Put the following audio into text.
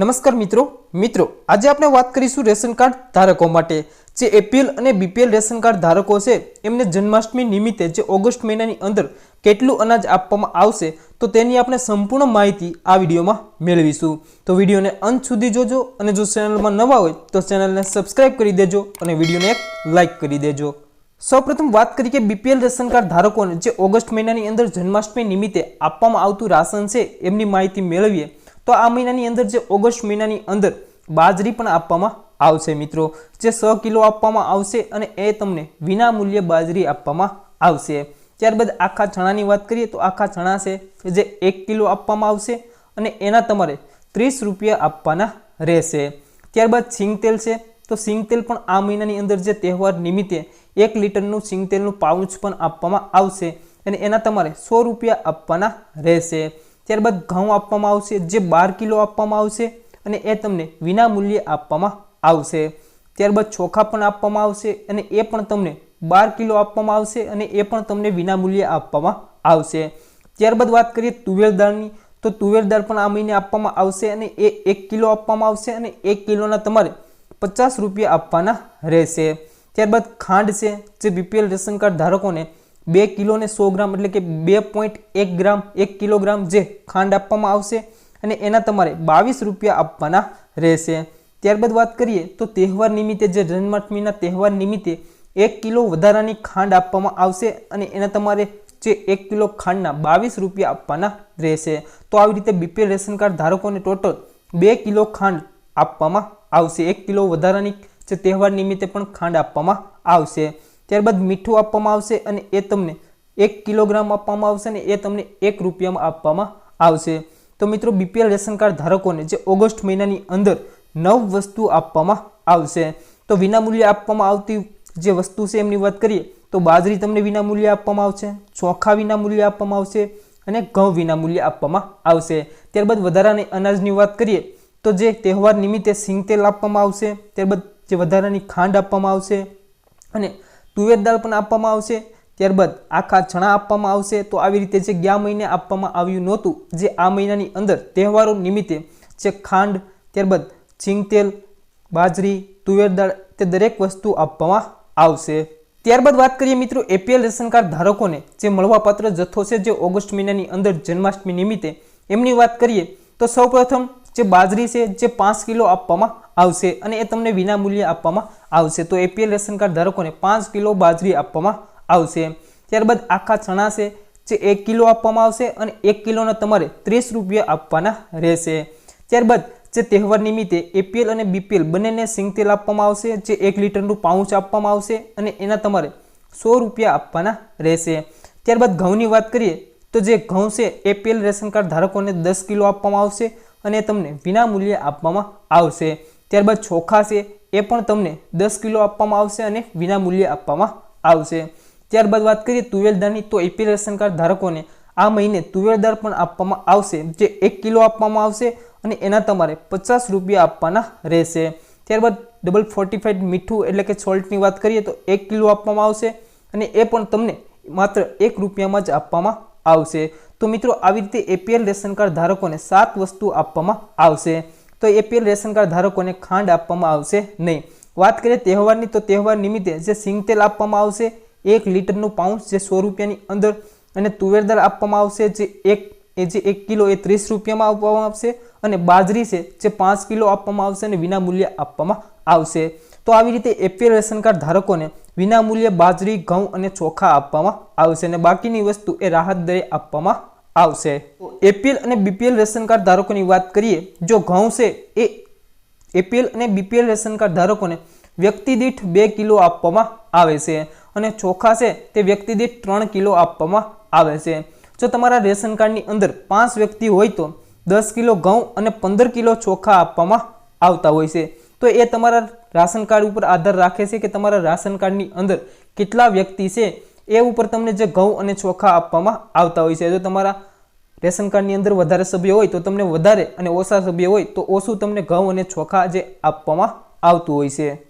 નમસ્કાર મિત્રો. મિત્રો, આજે આપણે વાત કરીશું રેશન કાર્ડ ધારકો માટે. જે એપીએલ અને બીપીએલ રેશન કાર્ડ ધારકો છે, એમને જન્માષ્ટમી નિમિત્તે જે ઓગસ્ટ મહિનાની અંદર કેટલું અનાજ આપવામાં આવશે, તો તેની આપણે સંપૂર્ણ માહિતી આ વિડીયોમાં મેળવીશું. તો વિડીયોને અંત સુધી જોજો અને જો ચેનલમાં નવા હોય, તો ચેનલને સબસ્ક્રાઈબ કરી દેજો અને વિડીયોને એક લાઇક કરી દેજો. સૌપ્રથમ વાત કરીએ કે બીપીએલ રેશન કાર્ડ ધારકોને જે ઓગસ્ટ મહિનાની અંદર જન્માષ્ટમી નિમિત્તે આપવામાં આવતું રાશન છે, એમની માહિતી મેળવીએ. તો આ મહિનાની અંદર જે ઓગસ્ટ મહિનાની અંદર બાજરી પણ આપવામાં આવશે મિત્રો. જે સો કિલો આપવામાં આવશે અને એ તમને વિના મૂલ્યે બાજરી આપવામાં આવશે. ત્યારબાદ આખા ચણાની વાત કરીએ તો આખા ચણા છે જે એક કિલો આપવામાં આવશે અને એના તમારે ત્રીસ રૂપિયા આપવાના રહેશે. ત્યારબાદ સિંગતેલ છે તો સિંગતેલ પણ આ મહિનાની અંદર જે તહેવાર નિમિત્તે એક લીટરનું સિંગતેલનું પાઉચ પણ આપવામાં આવશે અને એના તમારે સો રૂપિયા આપવાના રહેશે. ત્યારબાદ ઘઉં આપવામાં આવશે, જે બાર કિલો આપવામાં આવશે અને એ તમને વિના મૂલ્યે આપવામાં આવશે. ત્યારબાદ ચોખા પણ આપવામાં આવશે અને એ પણ તમને બાર કિલો આપવામાં આવશે અને એ પણ તમને વિના મૂલ્યે આપવામાં આવશે. ત્યારબાદ વાત કરીએ તુવેર દાળની, તો તુવેર દાળ પણ આ મહિને આપવામાં આવશે અને એ એક કિલો આપવામાં આવશે અને એક કિલોના તમારે પચાસ રૂપિયા આપવાના રહેશે. ત્યારબાદ ખાંડ છે, જે બીપીએલ રેશન કાર્ડ ધારકોને બે કિલોને સો ગ્રામ એટલે કે બે પોઈન્ટ એક ગ્રામ, એક કિલોગ્રામ જે ખાંડ આપવામાં આવશે અને એના તમારે બાવીસ રૂપિયા આપવાના રહેશે. ત્યારબાદ વાત કરીએ તો તહેવાર નિમિત્તે જે જન્માષ્ટમીના તહેવાર નિમિત્તે એક કિલો વધારાની ખાંડ આપવામાં આવશે અને એના તમારે જે એક કિલો ખાંડના બાવીસ રૂપિયા આપવાના રહેશે. તો આવી રીતે બીપીએલ રેશન કાર્ડ ધારકોને ટોટલ બે કિલો ખાંડ આપવામાં આવશે. એક કિલો વધારાની જે તહેવાર નિમિત્તે પણ ખાંડ આપવામાં આવશે. ત્યારબાદ મીઠું આપવામાં આવશે અને એ તમને એક કિલોગ્રામ આપવામાં આવશે અને એ તમને એક રૂપિયામાં આપવામાં આવશે. તો મિત્રો બીપીએલ રેશન કાર્ડ ધારકોને જે ઓગસ્ટ મહિનાની અંદર નવ વસ્તુ આપવામાં આવશે. તો વિનામૂલ્યે આપવામાં આવતી જે વસ્તુ છે એમની વાત કરીએ તો બાજરી તમને વિનામૂલ્યે આપવામાં આવશે, ચોખા વિનામૂલ્યે આપવામાં આવશે અને ઘઉં વિનામૂલ્યે આપવામાં આવશે. ત્યારબાદ વધારાની અનાજની વાત કરીએ તો જે તહેવાર નિમિત્તે સિંગતેલ આપવામાં આવશે, ત્યારબાદ જે વધારાની ખાંડ આપવામાં આવશે અને તુવેર દાળ પણ આપવામાં આવશે. ત્યારબાદ આખા ચણા આપવામાં આવશે. તો આવી રીતે જે ગયા મહિને આપવામાં આવ્યું નહોતું, જે આ મહિનાની અંદર તહેવારો નિમિત્તે જે ખાંડ, ત્યારબાદ સિંગતેલ બાજરી, તુવેર દાળ તે દરેક વસ્તુ આપવામાં આવશે. ત્યારબાદ વાત કરીએ મિત્રો એપીએલ રેશન કાર્ડ ધારકોને, જે મળવાપાત્ર જથ્થો છે જે ઓગસ્ટ મહિનાની અંદર જન્માષ્ટમી નિમિત્તે. એમની વાત કરીએ તો સૌપ્રથમ જે બાજરી છે, જે પાંચ કિલો આપવામાં આવશે અને એ તમને વિના મૂલ્યે આપવામાં આવશે. તો એપીએલ રેશન કાર્ડ ધારકોને પાંચ કિલો બાજરી આપવામાં આવશે. ત્યારબાદ આખા ચણા છે, જે એક કિલો આપવામાં આવશે અને એક કિલોના તમારે ત્રીસ રૂપિયા આપવાના રહેશે. ત્યારબાદ જે તહેવાર નિમિત્તે એપીએલ અને બીપીએલ બંનેને સિંગતેલ આપવામાં આવશે, જે એક લીટરનું પાઉચ આપવામાં આવશે અને એના તમારે સો રૂપિયા આપવાના રહેશે. ત્યારબાદ ઘઉંની વાત કરીએ તો જે ઘઉં છે એપીએલ રેશન કાર્ડ ધારકોને દસ કિલો આપવામાં આવશે અને તમને વિના મૂલ્યે આપવામાં આવશે. ત્યારબાદ ચોખા છે, એ પણ તમને દસ કિલો આપવામાં આવશે અને વિના મૂલ્યે આપવામાં આવશે. ત્યારબાદ વાત કરીએ તુવેર દાળની, તો એપીએલ રેશન કાર્ડ ધારકોને આ મહિને તુવેર દાળ પણ આપવામાં આવશે, જે એક કિલો આપવામાં આવશે અને એના તમારે પચાસ રૂપિયા આપવાના રહેશે. ત્યારબાદ ડબલ ફોર્ટિફાઈડ મીઠું એટલે કે સોલ્ટની વાત કરીએ તો એક કિલો આપવામાં આવશે અને એ પણ તમને માત્ર એક રૂપિયામાં જ આપવામાં આવશે. તો મિત્રો, આવી રીતે એપીએલ રેશન કાર્ડ ધારકોને સાત વસ્તુ આપવામાં આવશે. તો એપીએલ રેશન કાર્ડ ધારકોને ખાંડ આપવામાં આવશે નહીં. વાત કરીએ તહેવારની, તો તહેવાર નિમિત્તે જે સિંગતેલ આપવામાં આવશે, એક લીટરનું પાઉચ જે સો રૂપિયાની અંદર, અને તુવેર દાળ આપવામાં આવશે, જે એક, એ જે એક કિલો એ ત્રીસ રૂપિયામાં આપવામાં આવશે, અને બાજરી છે જે પાંચ કિલો આપવામાં આવશે અને વિના મૂલ્યે આપવામાં આવશે. તો આવી રીતે એપીએલ રેશન કાર્ડ ધારકોને વિના મૂલ્યે બાજરી, ઘઉં અને ચોખા આપવામાં આવશે. અને બાકીની વસ્તુ એ રાહત દરે આપવામાં આવશે. એપીએલ અને બીપીએલ રેશન કાર્ડ ધારકોની વાત કરીએ, જો ઘઉં છે એ એપીએલ અને બીપીએલ રેશન કાર્ડ ધારકોને વ્યક્તિ દીઠ બે કિલો આપવામાં આવે છે અને ચોખા છે તે વ્યક્તિ દીઠ ત્રણ કિલો આપવામાં આવે છે. જો તમારા રેશન કાર્ડની અંદર પાંચ વ્યક્તિ હોય તો દસ કિલો ઘઉં અને પંદર કિલો ચોખા આપવામાં આવતા હોય છે. તો એ તમારા રાશન કાર્ડ ઉપર આધાર રાખે છે કે તમારા રાશન કાર્ડની અંદર કેટલા વ્યક્તિ છે, એ ઉપર તમને જે ઘઉં અને ચોખા આપવામાં આવતા હોય છે. જો તમારા રેશન કાર્ડની અંદર વધારે સભ્ય હોય તો તમને વધારે અને ઓછા સભ્ય હોય તો ઓછું તમને ઘઉં અને ચોખા જે આપવામાં આવતું હોય છે.